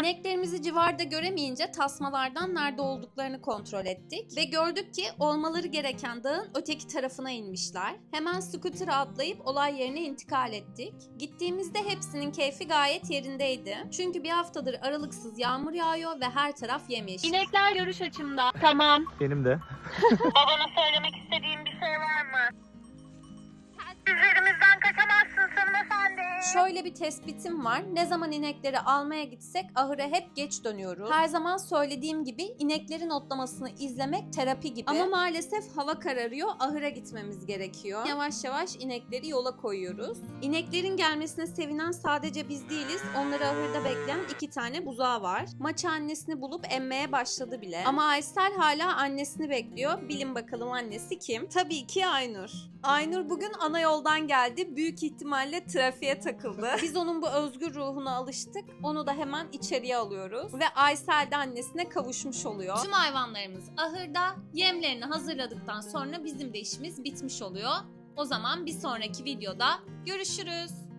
İneklerimizi civarda göremeyince tasmalardan nerede olduklarını kontrol ettik ve gördük ki olmaları gereken dağın öteki tarafına inmişler. Hemen scooter'a atlayıp olay yerine intikal ettik. Gittiğimizde hepsinin keyfi gayet yerindeydi. Çünkü bir haftadır aralıksız yağmur yağıyor ve her taraf yemiş. İnekler görüş açımda. Tamam. Benim de. Babana Şöyle bir tespitim var. Ne zaman inekleri almaya gitsek ahıra hep geç dönüyoruz. Her zaman söylediğim gibi ineklerin otlamasını izlemek terapi gibi. Ama maalesef hava kararıyor. Ahıra gitmemiz gerekiyor. Yavaş yavaş inekleri yola koyuyoruz. İneklerin gelmesine sevinen sadece biz değiliz. Onları ahırda bekleyen iki tane buzağı var. Maça annesini bulup emmeye başladı bile. Ama Aysel hala annesini bekliyor. Bilin bakalım annesi kim? Tabii ki Aynur. Aynur bugün ana yoldan geldi. Büyük ihtimalle trafiğe takıldı. Biz onun bu özgür ruhuna alıştık. Onu da hemen içeriye alıyoruz. Ve Aysel de annesine kavuşmuş oluyor. Tüm hayvanlarımız ahırda. Yemlerini hazırladıktan sonra bizim de işimiz bitmiş oluyor. O zaman bir sonraki videoda görüşürüz.